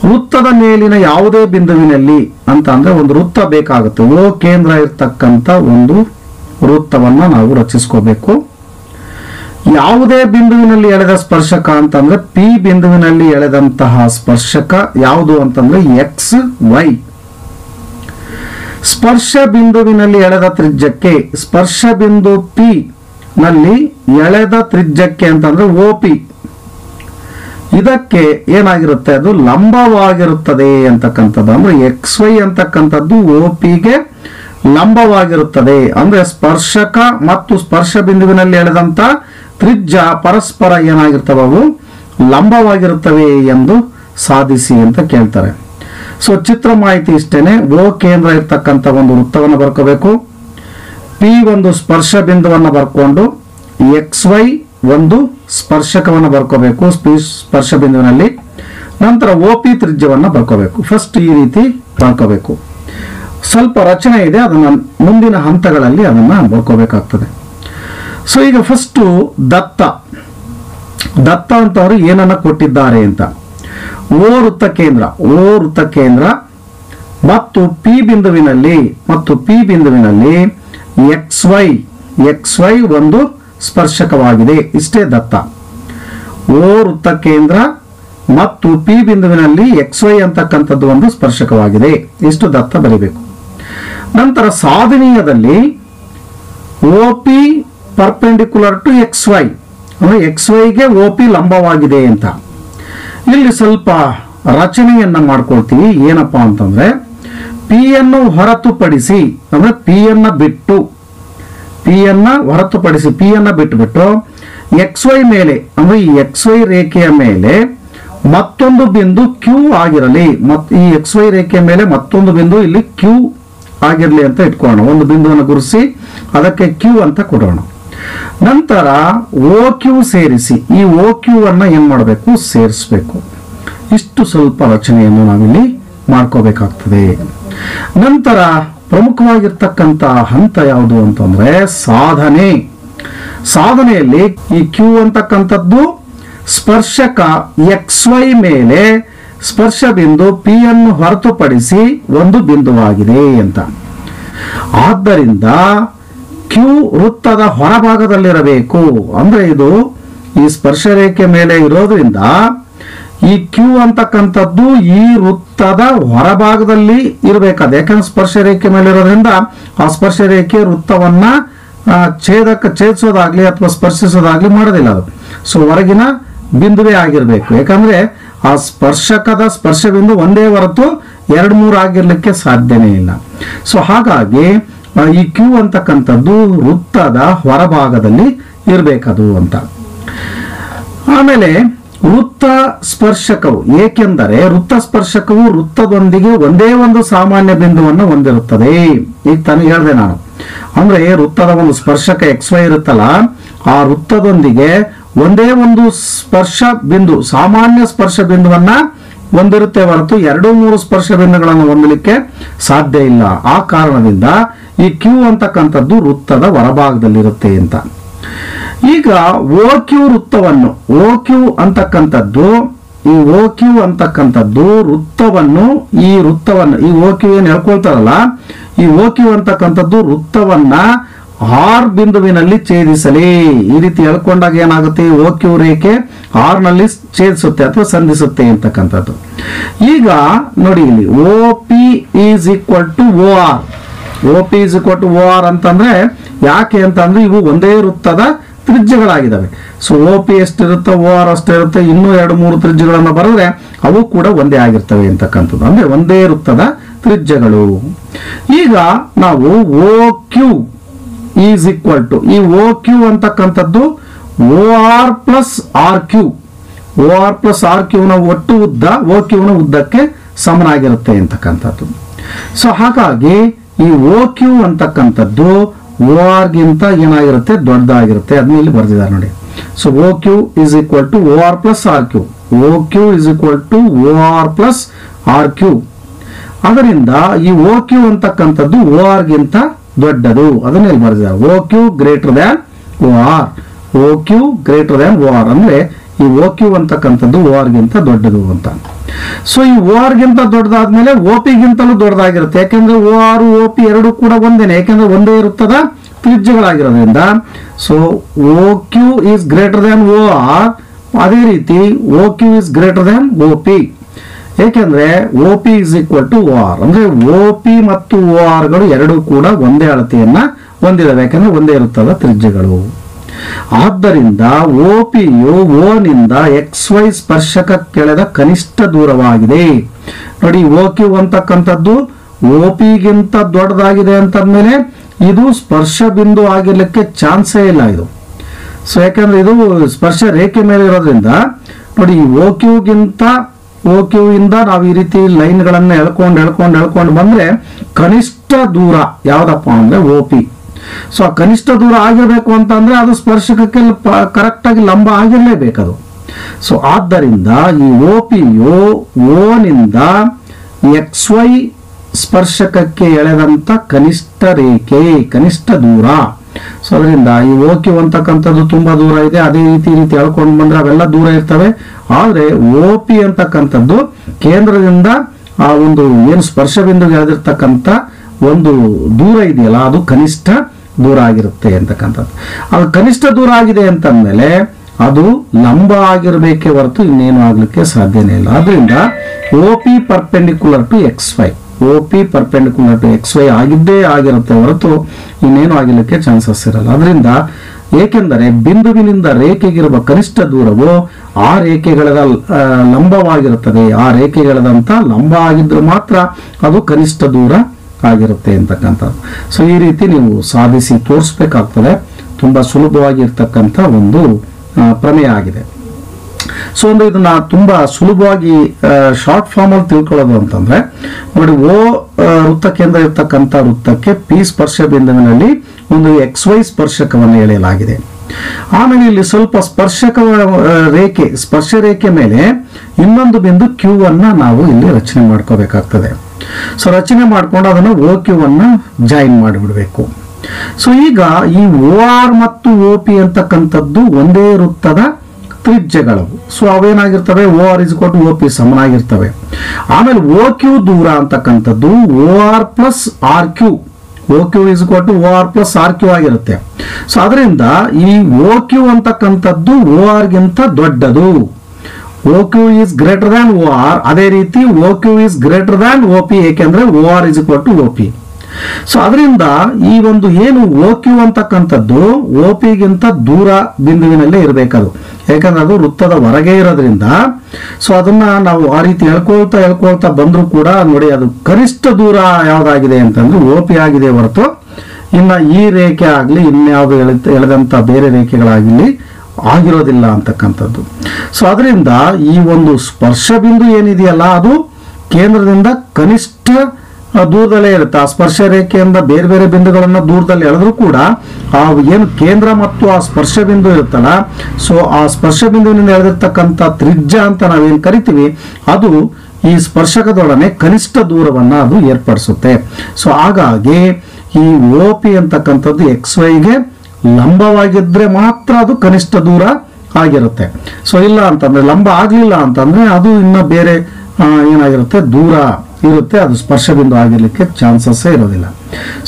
ವೃತ್ತದ ಮೇಲಿನ ಯಾವುದೇ ಬಿಂದುವಿನಲ್ಲಿ ಅಂತ ಅಂದ್ರೆ ಒಂದು ವೃತ್ತ ಬೇಕಾಗುತ್ತೆ. ಓ ಕೇಂದ್ರ ಇರ್ತಕ್ಕಂಥ ಒಂದು ವೃತ್ತವನ್ನ ನಾವು ರಚಿಸ್ಕೋಬೇಕು. ಯಾವುದೇ ಬಿಂದುವಿನಲ್ಲಿ ಎಳೆದ ಸ್ಪರ್ಶಕ ಅಂತಂದ್ರೆ ಪಿ ಬಿಂದುವಿನಲ್ಲಿ ಎಳೆದಂತಹ ಸ್ಪರ್ಶಕ ಯಾವುದು ಅಂತಂದ್ರೆ ಎಕ್ಸ್, ವೈ. ಸ್ಪರ್ಶ ಬಿಂದುವಿನಲ್ಲಿ ಎಳೆದ ತ್ರಿಜ್ಯಕ್ಕೆ ಸ್ಪರ್ಶ ಬಿಂದು ಪಿ ನಲ್ಲಿ ಎಳೆದ ತ್ರಿಜ್ಯಕ್ಕೆ ಅಂತಂದ್ರೆ ಓ ಪಿ. ಇದಕ್ಕೆ ಏನಾಗಿರುತ್ತೆ? ಅದು ಲಂಬವಾಗಿರುತ್ತದೆ ಅಂತಕ್ಕಂಥದ್ದು. ಅಂದ್ರೆ ಎಕ್ಸ್ ವೈ ಅಂತಕ್ಕಂಥದ್ದು ಓ ಪಿಗೆ ಲಂಬವಾಗಿರುತ್ತದೆ. ಅಂದ್ರೆ ಸ್ಪರ್ಶಕ ಮತ್ತು ಸ್ಪರ್ಶ ಬಿಂದುವಿನಲ್ಲಿ ಎಳೆದಂತ ತ್ರಿಜ್ಯ ಪರಸ್ಪರ ಏನಾಗಿರ್ತವೆ? ಅವು ಲಂಬವಾಗಿರುತ್ತವೆ ಎಂದು ಸಾಧಿಸಿ ಅಂತ ಕೇಳ್ತಾರೆ. ಸೊ ಚಿತ್ರ ಮಾಹಿತಿ ಇಷ್ಟೇನೆ. ಓ ಕೇಂದ್ರ ಇರ್ತಕ್ಕಂಥ ಒಂದು ವೃತ್ತವನ್ನು ಬರ್ಕೋಬೇಕು. ಪಿ ಒಂದು ಸ್ಪರ್ಶ ಬಿಂದುವನ್ನು ಬರ್ಕೊಂಡು ಎಕ್ಸ್ ವೈ ಒಂದು ಸ್ಪರ್ಶಕವನ್ನು ಬರ್ಕೋಬೇಕು ಸ್ಪಿ- ಸ್ಪರ್ಶ ಬಿಂದುವಿನಲ್ಲಿ ನಂತರ ಓ ಪಿ ತ್ರಿಜ್ಯವನ್ನು ಬರ್ಕೋಬೇಕು. ಫಸ್ಟ್ ಈ ರೀತಿ ಬರ್ಕೋಬೇಕು. ಸ್ವಲ್ಪ ರಚನೆ ಇದೆ, ಅದನ್ನ ಮುಂದಿನ ಹಂತಗಳಲ್ಲಿ ಅದನ್ನ ಬರ್ಕೋಬೇಕಾಗ್ತದೆ. ಸೊ ಈಗ ಫಸ್ಟು ದತ್ತ. ದತ್ತ ಅಂತವರು ಏನನ್ನ ಕೊಟ್ಟಿದ್ದಾರೆ ಅಂತ. ಓ ವೃತ್ತ ಕೇಂದ್ರ. ಓ ವೃತ್ತ ಕೇಂದ್ರ ಮತ್ತು ಪಿ ಬಿಂದುವಿನಲ್ಲಿ ಮತ್ತು ಪಿ ಬಿಂದುವಿನಲ್ಲಿ ಎಕ್ಸ್ ವೈ ಎಕ್ಸ್ ವೈ ಒಂದು ಸ್ಪರ್ಶಕವಾಗಿದೆ. ಇಷ್ಟೇ ದತ್ತ. ಓ ವೃತ್ತ ಕೇಂದ್ರ ಮತ್ತು ಪಿ ಬಿಂದುವಿನಲ್ಲಿ ಎಕ್ಸ್ ವೈ ಅಂತಕ್ಕಂಥದ್ದು ಒಂದು ಸ್ಪರ್ಶಕವಾಗಿದೆ. ಇಷ್ಟು ದತ್ತ ಬರಿಬೇಕು. ನಂತರ ಸಾಧನೀಯದಲ್ಲಿ O P perpendicular to X Y ಅಂದ್ರೆ ಎಕ್ಸ್ ವೈಗೆ ಓ ಪಿ ಲಂಬವಾಗಿದೆ ಅಂತ. ಇಲ್ಲಿ ಸ್ವಲ್ಪ ರಚನೆಯನ್ನ ಮಾಡ್ಕೊಳ್ತೀವಿ. ಏನಪ್ಪಾ ಅಂತಂದ್ರೆ ಪಿ ಅನ್ನು ಹೊರತುಪಡಿಸಿ, ಅಂದರೆ ಪಿಯನ್ನು ಬಿಟ್ಟು ಪಿಯನ್ನು ಹೊರತುಪಡಿಸಿ ಪಿ ಅನ್ನ ಬಿಟ್ಟುಬಿಟ್ಟು ಎಕ್ಸ್ ವೈ ಮೇಲೆ, ಅಂದ್ರೆ ಈ ಎಕ್ಸ್ ವೈ ರೇಖೆಯ ಮೇಲೆ ಮತ್ತೊಂದು ಬಿಂದು ಕ್ಯೂ ಆಗಿರಲಿ. ಮತ್ತು ಈ ಎಕ್ಸ್ ವೈ ರೇಖೆಯ ಮೇಲೆ ಮತ್ತೊಂದು ಬಿಂದು ಇಲ್ಲಿ ಕ್ಯೂ ಆಗಿರಲಿ ಅಂತ ಇಟ್ಕೊಳ್ಳೋಣ. ಒಂದು ಬಿಂದುವನ್ನು ಗುರುಸಿ ಅದಕ್ಕೆ ಕ್ಯೂ ಅಂತ ಕೊಡೋಣ. ನಂತರ ಓ ಕ್ಯೂ ಸೇರಿಸಿ, ಈ ಓ ಕ್ಯೂ ಅನ್ನ ಏನು ಮಾಡಬೇಕು? ಸೇರಿಸಬೇಕು. ಇಷ್ಟು ಸ್ವಲ್ಪ ರಚನೆಯನ್ನು ನಾವಿಲ್ಲಿ ಮಾಡ್ಕೋಬೇಕಾಗ್ತದೆ. ನಂತರ ಪ್ರಮುಖವಾಗಿರ್ತಕ್ಕಂಥ ಹಂತ ಯಾವುದು ಅಂತಂದ್ರೆ ಸಾಧನೆ. ಸಾಧನೆಯಲ್ಲಿ ಈ ಕ್ಯೂ ಅಂತಕ್ಕಂಥದ್ದು ಸ್ಪರ್ಶಕ ಎಕ್ಸ್ ವೈ ಮೇಲೆ ಸ್ಪರ್ಶ ಬಿಂದು ಪಿ ಅನ್ನು ಹೊರತುಪಡಿಸಿ ಒಂದು ಬಿಂದುವಾಗಿದೆ ಅಂತ. ಆದ್ದರಿಂದ ಕ್ಯೂ ವೃತ್ತದ ಹೊರಭಾಗದಲ್ಲಿರಬೇಕು. ಅಂದ್ರೆ ಇದು ಈ ಸ್ಪರ್ಶ ರೇಖೆ ಮೇಲೆ ಇರೋದ್ರಿಂದ ಈ ಕ್ಯೂ ಅಂತಕ್ಕಂಥದ್ದು ಈ ವೃತ್ತದ ಹೊರಭಾಗದಲ್ಲಿ ಇರಬೇಕಾದ, ಯಾಕಂದ್ರೆ ಸ್ಪರ್ಶ ಮೇಲೆ ಇರೋದ್ರಿಂದ ಆ ಸ್ಪರ್ಶರೇಖೆ ವೃತ್ತವನ್ನ ವೃತ್ತವನ್ನು ಛೇದಕ, ಛೇದಿಸೋದಾಗ್ಲಿ ಅಥವಾ ಸ್ಪರ್ಶಿಸೋದಾಗ್ಲಿ ಮಾಡೋದಿಲ್ಲ ಅದು. ಸೊ ಹೊರಗಿನ ಬಿಂದುವೇ ಆಗಿರಬೇಕು. ಯಾಕಂದ್ರೆ ಆ ಸ್ಪರ್ಶಕದ ಸ್ಪರ್ಶ ಬಿಂದು ಒಂದೇ ಹೊರತು ಎರಡು ಮೂರು ಆಗಿರ್ಲಿಕ್ಕೆ ಸಾಧ್ಯನೇ ಇಲ್ಲ. ಸೊ ಹಾಗಾಗಿ ಈ ಕ್ಯೂ ಅಂತಕ್ಕಂಥದ್ದು ವೃತ್ತದ ಹೊರಭಾಗದಲ್ಲಿ ಇರಬೇಕದು ಅಂತ. ಆಮೇಲೆ ವೃತ್ತ ಸ್ಪರ್ಶಕವು, ಏಕೆಂದರೆ ವೃತ್ತ ಸ್ಪರ್ಶಕವು ವೃತ್ತದೊಂದಿಗೆ ಒಂದೇ ಒಂದು ಸಾಮಾನ್ಯ ಬಿಂದುವನ್ನು ಹೊಂದಿರುತ್ತದೆ. ಈಗ ತಾನು, ಹೇಳಿದೆ ನಾನು. ಅಂದ್ರೆ ವೃತ್ತದ ಒಂದು ಸ್ಪರ್ಶಕ ಎಕ್ಸ್ ವೈ ಇರುತ್ತಲ್ಲ, ಆ ವೃತ್ತದೊಂದಿಗೆ ಒಂದೇ ಒಂದು ಸ್ಪರ್ಶ ಬಿಂದು, ಸಾಮಾನ್ಯ ಸ್ಪರ್ಶ ಬಿಂದುವನ್ನ ಹೊಂದಿರುತ್ತೆ ಹೊರತು ಎರಡು ಮೂರು ಸ್ಪರ್ಶ ಬಿಂದುಗಳನ್ನು ಹೊಂದಲಿಕ್ಕೆ ಸಾಧ್ಯ ಇಲ್ಲ. ಆ ಕಾರಣದಿಂದ ಈ ಕ್ಯೂ ಅಂತಕ್ಕಂಥದ್ದು ವೃತ್ತದ ಹೊರಭಾಗದಲ್ಲಿರುತ್ತೆ ಅಂತ. ಈಗ ಓ ಕ್ಯೂ ವೃತ್ತವನ್ನು ಓ ಕ್ಯೂ ಅಂತಕ್ಕಂಥದ್ದು, ಈ ಓ ಕ್ಯೂ ಅಂತಕ್ಕಂಥದ್ದು ವೃತ್ತವನ್ನು, ಈ ವೃತ್ತವನ್ನು, ಈ ಓ ಕ್ಯೂ ಏನು ಹೇಳ್ಕೊಳ್ತಾರಲ್ಲ, ಈ ಓ ಕ್ಯೂ ಅಂತಕ್ಕಂಥದ್ದು ವೃತ್ತವನ್ನ ಆರ್ ಬಿಂದುವಿನಲ್ಲಿ ಛೇದಿಸಲಿ. ಈ ರೀತಿ ಹೇಳ್ಕೊಂಡಾಗ ಏನಾಗುತ್ತೆ? ಈ ಓ ಕ್ಯೂ ರೇಖೆ ಆರ್ನಲ್ಲಿ ಛೇದಿಸುತ್ತೆ ಅಥವಾ ಸಂಧಿಸುತ್ತೆ ಅಂತಕ್ಕಂಥದ್ದು. ಈಗ ನೋಡಿ ಇಲ್ಲಿ, O P is equal to O R. O P is equal to O R ಅಂತಂದ್ರೆ ಯಾಕೆ ಅಂತಂದ್ರೆ ಇವು ಒಂದೇ ವೃತ್ತದ ತ್ರಿಜ್ಯಗಳಾಗಿದ್ದಾವೆ. ಸೊ ಓ ಪಿ ಎಷ್ಟಿರುತ್ತೆ ಓ ಆರ್ ಅಷ್ಟಿರುತ್ತೆ ಇನ್ನೂ ಎರಡು, ಮೂರು ತ್ರಿಜ್ಯಗಳನ್ನು ಬರೆದ್ರೆ ಅವು ಕೂಡ ಒಂದೇ ಆಗಿರ್ತವೆ ಅಂತಕ್ಕಂಥದ್ದು. ಅಂದ್ರೆ ಒಂದೇ ವೃತ್ತದ ತ್ರಿಜ್ಯಗಳು. ಈಗ ನಾವು O Q is equal to ಈ ಓ ಕ್ಯೂ ಅಂತಕ್ಕಂಥದ್ದು O R plus R Q O R plus R ಕ್ಯೂನ ಒಟ್ಟು ಉದ್ದ ಓ ಕ್ಯೂನ ಉದ್ದಕ್ಕೆ ಸಮನಾಗಿರುತ್ತೆ ಅಂತಕ್ಕಂಥದ್ದು. ಸೊ ಹಾಗಾಗಿ ಈ ಓ ಕ್ಯೂ ಅಂತಕ್ಕಂಥದ್ದು ಓ ಆರ್ ಗಿಂತ ಏನಾಗಿರುತ್ತೆ? ದೊಡ್ಡದಾಗಿರುತ್ತೆ. ಅದನ್ನ ಇಲ್ಲಿ ಬರೆದಿದ್ದಾರೆ ನೋಡಿ. So O Q is equal to O R plus R Q O Q is equal to O R plus R Q ಅದರಿಂದ ಈ ಓ ಕ್ಯೂ ಅಂತಕ್ಕಂಥದ್ದು ಓ ಆರ್ಗಿಂತ ದೊಡ್ಡದು. ಅದನ್ನ ಇಲ್ಲಿ ಬರೆದಿದ್ದಾರೆ. O Q greater than O R O Q greater than O R ಅಂದ್ರೆ ಈ ಓ ಕ್ಯೂ ಅಂತಕ್ಕಂಥದ್ದು ಓ ಆರ್ಗಿಂತ ದೊಡ್ಡದು ಅಂತ. ಸೊ ಈ ಓ ಆರ್ ಗಿಂತ ದೊಡ್ಡದಾದ್ಮೇಲೆ ಓ ಪಿಗಿಂತಲೂ ದೊಡ್ಡದಾಗಿರುತ್ತೆ. ಯಾಕೆಂದ್ರೆ ಓ ಆರ್ ಓ ಪಿ ಎರಡು ಕೂಡ ಒಂದೇನೆ. ಯಾಕೆಂದ್ರೆ ಒಂದೇ ಇರುತ್ತದ, ತ್ರಿಜ್ಯಗಳಾಗಿರೋದ್ರಿಂದ. So O Q is greater than O R ಅದೇ ರೀತಿ O Q is greater than O P ಏಕೆಂದ್ರೆ O P is equal to O R ಅಂದ್ರೆ ಓ ಪಿ ಮತ್ತು ಓ ಆರ್ಗಳು ಎರಡೂ ಕೂಡ ಒಂದೇ ಅಳತೆಯನ್ನ ಹೊಂದಿದ್ದಾವೆ ಯಾಕಂದ್ರೆ ಒಂದೇ ಇರುತ್ತದ ತ್ರಿಜ್ಯಗಳು. ಆದ್ದರಿಂದ ಓ ಓನಿಂದ ಎಕ್ಸ್ ವೈ ಸ್ಪರ್ಶಕ ಕೆಳೆದ ಕನಿಷ್ಠ ದೂರವಾಗಿದೆ. ನೋಡಿ, ಓ ಕ್ಯೂ ಅಂತಕ್ಕಂಥದ್ದು ಓ ಗಿಂತ ದೊಡ್ಡದಾಗಿದೆ ಅಂತಂದ್ಮೇಲೆ ಇದು ಸ್ಪರ್ಶ ಬಿಂದು ಆಗಿರ್ಲಿಕ್ಕೆ ಚಾನ್ಸೇ ಇಲ್ಲ ಇದು. ಸೊ ಯಾಕಂದ್ರೆ ಇದು ಸ್ಪರ್ಶ ರೇಖೆ ಮೇಲೆ ಇರೋದ್ರಿಂದ, ನೋಡಿ ಓ ಕ್ಯೂಗಿಂತ ಓ ಕ್ಯೂ ಇಂದ ನಾವು ಈ ರೀತಿ ಲೈನ್ಗಳನ್ನ ಎಳ್ಕೊಂಡು ಎಳ್ಕೊಂಡು ಎಳ್ಕೊಂಡು ಬಂದ್ರೆ ಕನಿಷ್ಠ ದೂರ ಯಾವ್ದಪ್ಪ ಅಂದ್ರೆ ಓ ಪಿ. ಸೊ ಆ ಕನಿಷ್ಠ ದೂರ ಆಗಿರಬೇಕು ಅಂತಂದ್ರೆ ಅದು ಸ್ಪರ್ಶಕಕ್ಕೆ ಕರೆಕ್ಟಾಗಿ ಲಂಬ ಆಗಿರಲೇಬೇಕದು. ಸೊ ಆದ್ದರಿಂದ ಈ ಓ ಪಿಯು ಓನಿಂದ ಎಕ್ಸ್ ವೈ ಸ್ಪರ್ಶಕಕ್ಕೆ ಎಳೆದಂತ ಕನಿಷ್ಠ ರೇಖೆ, ಕನಿಷ್ಠ ದೂರ. ಸೊ ಅದರಿಂದ ಈ ಓಕ್ಯೂ ಅಂತಕ್ಕಂಥದ್ದು ತುಂಬಾ ದೂರ ಇದೆ. ಅದೇ ರೀತಿ ರೀತಿ ಹೇಳ್ಕೊಂಡು ಬಂದ್ರೆ ಅವೆಲ್ಲ ದೂರ ಇರ್ತವೆ. ಆದ್ರೆ ಓ ಪಿ ಅಂತಕ್ಕಂಥದ್ದು ಕೇಂದ್ರದಿಂದ ಆ ಒಂದು ಏನು ಸ್ಪರ್ಶ ಬಿಂದುಗೆ ಎಳೆದಿರ್ತಕ್ಕಂಥ ಒಂದು ದೂರ ಇದೆಯಲ್ಲ, ಅದು ಕನಿಷ್ಠ ದೂರ ಆಗಿರುತ್ತೆ ಅಂತಕ್ಕಂಥದ್ದು. ಅದು ಕನಿಷ್ಠ ದೂರ ಆಗಿದೆ ಅಂತಂದ್ಮೇಲೆ ಅದು ಲಂಬ ಆಗಿರಬೇಕೇ ಹೊರತು ಇನ್ನೇನು ಆಗಲಿಕ್ಕೆ ಸಾಧ್ಯನೇ ಇಲ್ಲ. ಅದರಿಂದ O P perpendicular to X Y O P perpendicular to X Y ಆಗಿದ್ದೇ ಆಗಿರುತ್ತೆ ಹೊರತು ಇನ್ನೇನು ಆಗಿರಲಿಕ್ಕೆ ಚಾನ್ಸಸ್ ಇರಲ್ಲ. ಅದರಿಂದ ಏಕೆಂದರೆ ಬಿಂದುವಿನಿಂದ ರೇಖೆಗಿರುವ ಕನಿಷ್ಠ ದೂರವು ಆ ರೇಖೆಗಳದ ಲಂಬವಾಗಿರುತ್ತದೆ. ಆ ರೇಖೆಗಳದಂತ ಲಂಬ ಆಗಿದ್ರೂ ಮಾತ್ರ ಅದು ಕನಿಷ್ಠ ದೂರ ಆಗಿರುತ್ತೆ ಅಂತಕ್ಕಂಥದ್ದು. ಸೊ ಈ ರೀತಿ ನೀವು ಸಾಧಿಸಿ ತೋರಿಸ್ಬೇಕಾಗ್ತದೆ. ತುಂಬ ಸುಲಭವಾಗಿರ್ತಕ್ಕಂಥ ಒಂದು ಪ್ರಮೇಯ ಆಗಿದೆ. ಸೊ ಒಂದು ಇದನ್ನ ತುಂಬಾ ಸುಲಭವಾಗಿ ಶಾರ್ಟ್ ಫಾರ್ಮ್ ಅಲ್ಲಿ ತಿಳ್ಕೊಳ್ಳೋದು ಅಂತಂದ್ರೆ, ನೋಡಿ, ಓ ವೃತ್ತ ಕೇಂದ್ರ ಇರ್ತಕ್ಕಂಥ ವೃತ್ತಕ್ಕೆ ಪಿ ಸ್ಪರ್ಶ ಬಿಂದುವಿನಲ್ಲಿ ಒಂದು ಎಕ್ಸ್ ವೈ ಸ್ಪರ್ಶಕವನ್ನು ಎಳೆಯಲಾಗಿದೆ. ಆಮೇಲೆ ಇಲ್ಲಿ ಸ್ವಲ್ಪ ಸ್ಪರ್ಶಕ ರೇಖೆ, ಸ್ಪರ್ಶ ರೇಖೆ ಮೇಲೆ ಇನ್ನೊಂದು ಬಿಂದು ಕ್ಯೂ ಅನ್ನ ನಾವು ಇಲ್ಲಿ ರಚನೆ ಮಾಡ್ಕೋಬೇಕಾಗ್ತದೆ. ಸೊ ರಚನೆ ಮಾಡಿಕೊಂಡು ಅದನ್ನು ಓ ಕ್ಯೂ ಅನ್ನ ಜಾಯಿನ್ ಮಾಡಿಬಿಡಬೇಕು. ಸೊ ಈಗ ಈ ಓ ಆರ್ ಮತ್ತು ಓ ಪಿ ಅಂತಕ್ಕಂಥದ್ದು ಒಂದೇ ವೃತ್ತದ ತ್ರಿಜ್ಯಗಳು ಸೊ ಅವೇನಾಗಿರ್ತವೆ? ಓ ಆರ್ ಇಸ್ ಕೊಟ್ಟು ಓ ಪಿ ಸಮನಾಗಿರ್ತವೆ. ಆಮೇಲೆ ಓ ಕ್ಯೂ ದೂರ ಅಂತಕ್ಕಂಥದ್ದು O R plus R Q O Q is ಕೊಟ್ಟು O R plus R Q ಆಗಿರುತ್ತೆ. ಸೊ ಅದರಿಂದ ಈ ಓ ಕ್ಯೂ ಅಂತಕ್ಕಂಥದ್ದು ಓ ಆರ್ಗಿಂತ ದೊಡ್ಡದು. O Q is greater than O R ಅದೇ ರೀತಿ O Q is greater than O P ಏಕೆಂದ್ರೆ O R is to O P so ಅದರಿಂದ ಈ ಒಂದು ಏನು ಓ ಕ್ಯೂ ಅಂತಕ್ಕಂಥದ್ದು ಓ ಪಿಗಿಂತ ದೂರ ಬಿಂದುವಿನಲ್ಲೇ ಇರಬೇಕದು. ಯಾಕಂದ್ರೆ ಅದು ವೃತ್ತದ ಹೊರಗೆ ಇರೋದ್ರಿಂದ ಸೊ ಅದನ್ನ ನಾವು ಆ ರೀತಿ ಹೇಳ್ಕೊಳ್ತಾ ಹೇಳ್ಕೊಳ್ತಾ ಬಂದರೂ ಕೂಡ ನೋಡಿ ಅದು ಕನಿಷ್ಠ ದೂರ ಯಾವ್ದಾಗಿದೆ ಅಂತಂದ್ರೆ ಓ ಪಿ ಆಗಿದೆ ಹೊರತು, ಇನ್ನ ಈ ರೇಖೆ ಆಗಲಿ, ಇನ್ಯಾವುದು ಎಳೆದಂಥ ಬೇರೆ ರೇಖೆಗಳಾಗಲಿ ಆಗಿರೋದಿಲ್ಲ ಅಂತಕ್ಕಂಥದ್ದು. ಸೊ ಅದರಿಂದ ಈ ಒಂದು ಸ್ಪರ್ಶ ಬಿಂದು ಏನಿದೆಯಲ್ಲ ಅದು ಕೇಂದ್ರದಿಂದ ಕನಿಷ್ಠ ದೂರದಲ್ಲೇ ಇರುತ್ತೆ. ಆ ಸ್ಪರ್ಶ ರೇಖೆಯಿಂದ ಬೇರೆ ಬೇರೆ ಬಿಂದುಗಳನ್ನು ದೂರದಲ್ಲಿ ಎಳೆದ್ರು ಕೂಡ ಆ ಏನು ಕೇಂದ್ರ ಮತ್ತು ಆ ಸ್ಪರ್ಶ ಬಿಂದು ಇರುತ್ತಲ್ಲ ಸೊ ಆ ಸ್ಪರ್ಶ ಬಿಂದುವಿನಿಂದ ಎಳೆದಿರ್ತಕ್ಕಂಥ ತ್ರಿಜ್ಯ ಅಂತ ನಾವೇನು ಕರಿತೀವಿ, ಅದು ಈ ಸ್ಪರ್ಶಕದೊಡನೆ ಕನಿಷ್ಠ ದೂರವನ್ನ ಅದು ಏರ್ಪಡಿಸುತ್ತೆ. ಸೊ ಹಾಗಾಗಿ ಈ ಓ ಪಿ ಅಂತಕ್ಕಂಥದ್ದು ಎಕ್ಸ್ ವೈಗೆ ಲಂಬವಾಗಿದ್ರೆ ಮಾತ್ರ ಅದು ಕನಿಷ್ಠ ದೂರ ಆಗಿರುತ್ತೆ. ಸೊ ಇಲ್ಲ ಅಂತಂದ್ರೆ, ಲಂಬ ಆಗಲಿಲ್ಲ ಅಂತಂದ್ರೆ ಅದು ಇನ್ನ ಬೇರೆ ಏನಾಗಿರುತ್ತೆ, ದೂರ. ಇರುತ್ತೆ, ಅದು ಸ್ಪರ್ಶ ಬಿಂದು ಆಗಿರ್ಲಿಕ್ಕೆ ಚಾನ್ಸಸ್ ಇರೋದಿಲ್ಲ.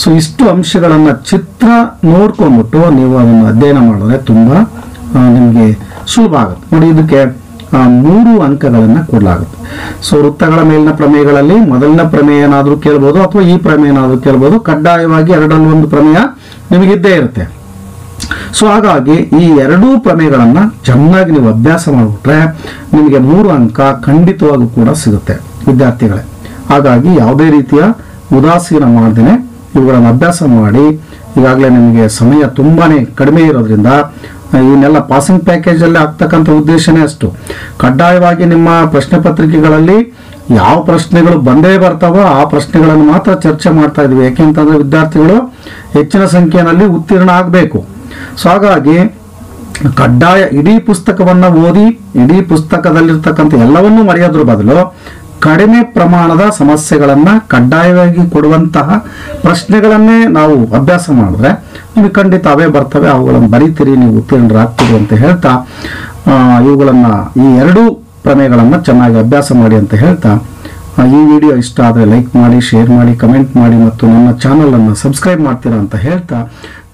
ಸೊ ಇಷ್ಟು ಅಂಶಗಳನ್ನ ಚಿತ್ರ ನೋಡ್ಕೊಂಡ್ಬಿಟ್ಟು ನೀವು ಅದನ್ನು ಅಧ್ಯಯನ ಮಾಡಿದ್ರೆ ತುಂಬಾ ನಿಮಗೆ ಸುಲಭ ಆಗುತ್ತೆ. ನೋಡಿ, ಇದಕ್ಕೆ ಮೂರು ಅಂಕಗಳನ್ನ ಕೊಡಲಾಗುತ್ತೆ. ಸೊ ವೃತ್ತಗಳ ಮೇಲಿನ ಪ್ರಮೇಯಗಳಲ್ಲಿ ಮೊದಲಿನ ಪ್ರಮೇಯ ಏನಾದರೂ ಕೇಳ್ಬೋದು ಅಥವಾ ಈ ಪ್ರಮೇಯ ಏನಾದರೂ ಕೇಳ್ಬೋದು, ಕಡ್ಡಾಯವಾಗಿ ಎರಡರಲ್ಲಿ ಒಂದು ಪ್ರಮೇಯ ನಿಮಗಿದ್ದೇ ಇರುತ್ತೆ. ಸೊ ಹಾಗಾಗಿ ಈ ಎರಡೂ ಪ್ರಮೇಯಗಳನ್ನ ಚೆನ್ನಾಗಿ ನೀವು ಅಭ್ಯಾಸ ಮಾಡಿಬಿಟ್ರೆ ನಿಮಗೆ ಮೂರು ಅಂಕ ಖಂಡಿತವಾಗೂ ಕೂಡ ಸಿಗುತ್ತೆ. ವಿದ್ಯಾರ್ಥಿಗಳೇ. ಹಾಗಾಗಿ ಯಾವುದೇ ರೀತಿಯ ಉದಾಸೀನ ಮಾಡ್ದೇನೆ ಇವುಗಳನ್ನು ಅಭ್ಯಾಸ ಮಾಡಿ ಈಗಾಗಲೇ ನಿಮಗೆ ಸಮಯ ತುಂಬಾನೇ ಕಡಿಮೆ ಇರೋದ್ರಿಂದ ಇವನ್ನೆಲ್ಲ ಪಾಸಿಂಗ್ ಪ್ಯಾಕೇಜಲ್ಲಿ ಆಗ್ತಕ್ಕಂಥ ಉದ್ದೇಶನೇ ಅಷ್ಟು. ಕಡ್ಡಾಯವಾಗಿ ನಿಮ್ಮ ಪ್ರಶ್ನೆ ಪತ್ರಿಕೆಗಳಲ್ಲಿ ಯಾವ ಪ್ರಶ್ನೆಗಳು ಬಂದೇ ಬರ್ತಾವೋ ಆ ಪ್ರಶ್ನೆಗಳನ್ನು ಮಾತ್ರ ಚರ್ಚೆ ಮಾಡ್ತಾ ಇದ್ವಿ ಯಾಕೆಂತಂದ್ರೆ ವಿದ್ಯಾರ್ಥಿಗಳು ಹೆಚ್ಚಿನ ಸಂಖ್ಯೆಯಲ್ಲಿ ಉತ್ತೀರ್ಣ ಆಗಬೇಕು. ಸೊ ಹಾಗಾಗಿ ಕಡ್ಡಾಯ ಇಡೀ ಪುಸ್ತಕವನ್ನು ಓದಿ, ಇಡೀ ಪುಸ್ತಕದಲ್ಲಿರ್ತಕ್ಕಂಥ ಎಲ್ಲವನ್ನೂ ಮರೆಯೋದ್ರ ಬದಲು ಕಡಿಮೆ ಪ್ರಮಾಣದ ಸಮಸ್ಯೆಗಳನ್ನು ಕಡ್ಡಾಯವಾಗಿ ಕೊಡುವಂತಹ ಪ್ರಶ್ನೆಗಳನ್ನೇ ನಾವು ಅಭ್ಯಾಸ ಮಾಡಿದ್ರೆ ನಿಮಗೆ ಖಂಡಿತ ಅವೇ ಬರ್ತವೆ, ಅವುಗಳನ್ನು ಬರೀತೀರಿ, ನೀವು ಉತ್ತೀರ್ಣರಾಗ್ತೀರಿ ಅಂತ ಹೇಳ್ತಾ ಇವುಗಳನ್ನು ಈ ಎರಡೂ ಪ್ರಮೇಯಗಳನ್ನು ಚೆನ್ನಾಗಿ ಅಭ್ಯಾಸ ಮಾಡಿ ಅಂತ ಹೇಳ್ತಾ ಈ ವಿಡಿಯೋ ಇಷ್ಟ ಆದರೆ ಲೈಕ್ ಮಾಡಿ, ಶೇರ್ ಮಾಡಿ, ಕಮೆಂಟ್ ಮಾಡಿ ಮತ್ತು ನನ್ನ ಚಾನಲನ್ನು ಸಬ್ಸ್ಕ್ರೈಬ್ ಮಾಡ್ತೀರಾ ಅಂತ ಹೇಳ್ತಾ,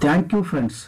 ಥ್ಯಾಂಕ್ ಯು ಫ್ರೆಂಡ್ಸ್.